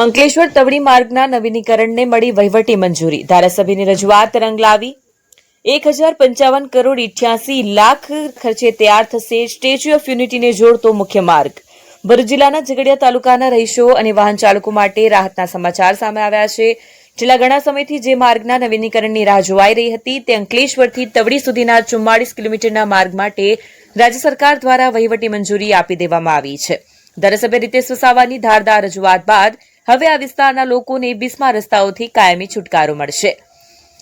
અંકલેશ્વર તવડી માર્ગના નવીનીકરણને મળી વહીવટી મંજૂરી. ધારાસભ્યની રજૂઆત રંગ લાવી. એક હજાર પંચાવન કરોડ ઇઠ્યાસી લાખ ખર્ચે તૈયાર થશે સ્ટેચ્યુ ઓફ યુનિટીને જોડતો મુખ્ય માર્ગ. ભરૂચ જિલ્લાના ઝઘડિયા તાલુકાના રહીશો અને વાહન ચાલકો માટે રાહતના સમાચાર સામે આવ્યા છે. છેલ્લા ઘણા સમયથી જે માર્ગના નવીનીકરણની રાહ જોવાઈ રહી હતી, તે અંકલેશ્વરથી તવડી સુધીના ચુમ્માળીસ કિલોમીટરના માર્ગ માટે રાજ્ય સરકાર દ્વારા વહીવટી મંજૂરી આપી દેવામાં આવી છે. ધારાસભ્ય રીતેશ વસાવાની ધારદાર રજૂઆત બાદ હવે આ વિસ્તારના લોકોને બિસ્મા રસ્તાઓથી કાયમી છુટકારો મળશે.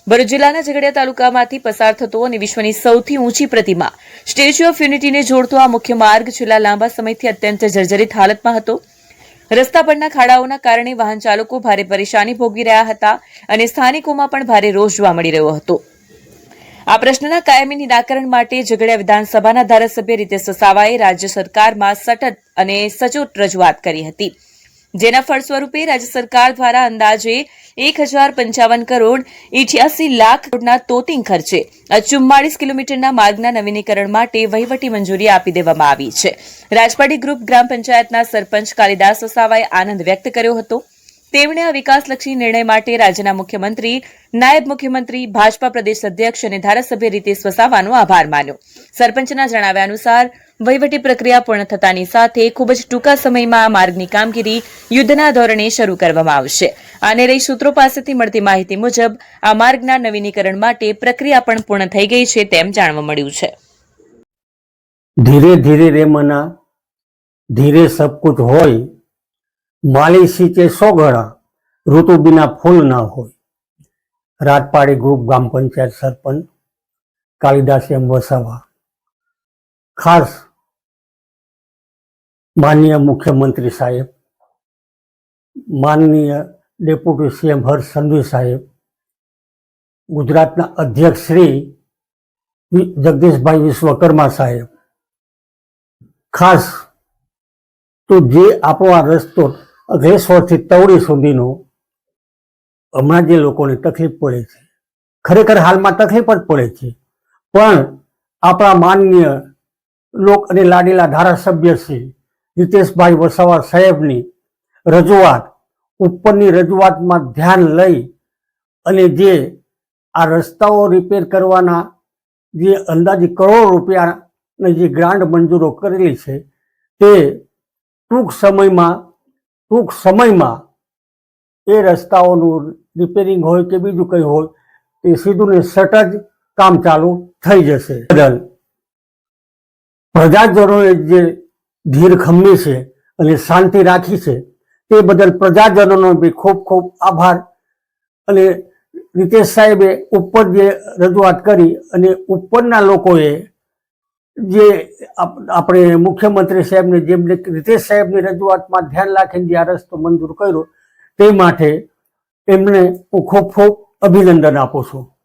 ભરૂચ જિલ્લાના ઝઘડિયા તાલુકામાંથી પસાર થતો અને વિશ્વની સૌથી ઊંચી પ્રતિમા, સ્ટેચ્યુ ઓફ યુનિટીને જોડતો આ મુખ્ય માર્ગ છેલ્લા લાંબા સમયથી અત્યંત જર્જરિત હાલતમાં હતો. રસ્તા પરના ખાડાઓના કારણે વાહન ચાલકો ભારે પરેશાની ભોગવી રહ્યા હતા અને સ્થાનિકોમાં પણ ભારે રોષ જોવા મળી રહ્યો હતો. આ પ્રશ્નના કાયમી નિરાકરણ માટે ઝઘડિયા વિધાનસભાના ધારાસભ્ય રીતેશ વસાવાએ રાજ્ય સરકારમાં સતત અને સચોટ રજૂઆત કરી હતી. જેના ફળસ્વરૂપે રાજ્ય સરકાર દ્વારા અંદાજે એક હજાર પંચાવન કરોડ ઇઠ્યાસી લાખ કરોડના તોતિંગ ખર્ચે ચુમ્માળીસ કિલોમીટરના માર્ગના નવીનીકરણ માટે વહીવટી મંજૂરી આપી દેવામાં આવી છે. રાજપાડી ગ્રુપ ગ્રામ પંચાયતના સરપંચ કાલિદાસ વસાવાએ આનંદ વ્યક્ત કર્યો હતો. તેમણે આ વિકાસલક્ષી નિર્ણય માટે રાજ્યના મુખ્યમંત્રી, નાયબ મુખ્યમંત્રી, ભાજપા પ્રદેશ અધ્યક્ષ અને ધારાસભ્ય રીતેશ વસાવાનો આભાર માન્યો. સરપંચના જણાવ્યા અનુસાર, વહીવટી પ્રક્રિયા પૂર્ણ થતાની સાથે ખૂબ જ ટૂંકા સમયમાં આ માર્ગની કામગીરી યુદ્ધના ધોરણે શરૂ કરવામાં આવશે. આને રહી સૂત્રો પાસેથી મળતી માહિતી મુજબ, આ માર્ગના નવીનીકરણ માટે પ્રક્રિયા પણ પૂર્ણ થઈ ગઈ છે તેમ જાણવા મળ્યું છે. ધીરે ધીરે રે મના ધીરે સબ કુછ હોય માલી કે સો ગણા ઋતુ બિના ફૂલ ના હોય. રાતપાડી ગ્રુપ ગ્રામ પંચાયત સરપંચ, કાલિદાસ એમ વસાવા. ખાસ માનનીય મુખ્યમંત્રી સાહેબ, માનનીય ડેપ્યુટી સીએમ હર્ષ સંઘવી સાહેબ, ગુજરાતના અધ્યક્ષ શ્રી જગદીશભાઈ વિશ્વકર્મા સાહેબ. ખાસ તો જે આપણો આ રસ્તો અગ્રેસરથી તવડી સુધીનો હમણાં જે લોકોને તકલીફ પડે છે, ખરેખર હાલમાં તકલીફ જ પડે છે. પણ આપણા માનનીય લોક અને લાડીલા ધારાસભ્ય શ્રી રીતેશભાઈ વસાવા સાહેબની રજૂઆત, ઉપરની રજૂઆતમાં ધ્યાન લઈ અને જે આ રસ્તાઓ રિપેર કરવાના જે અંદાજે કરોડ રૂપિયાની જે ગ્રાન્ટ મંજૂરો કરેલી છે, તે ટૂંક સમયમાં ટૂંક સમયમાં એ રસ્તાઓનું રિપેરિંગ હોય કે બીજું કંઈ હોય તે સીધું ને સટ જ કામ ચાલુ થઈ જશે. બદલ પ્રજાજનોએ જે ધીર ખમી છે અને શાંતિ રાખી છે, તે બદલ પ્રજાજનોનો બી ખૂબ ખૂબ આભાર. અને રીતેશ સાહેબે ઉપર જે રજૂઆત કરી અને ઉપરના લોકોએ જે આપ- આપણે મુખ્યમંત્રી સાહેબને જેમને રીતેશ સાહેબની રજૂઆતમાં ધ્યાન રાખીને જે આ રસ્તો મંજૂર કર્યો, તે માટે એમને હું ખૂબ ખૂબ અભિનંદન આપું છું.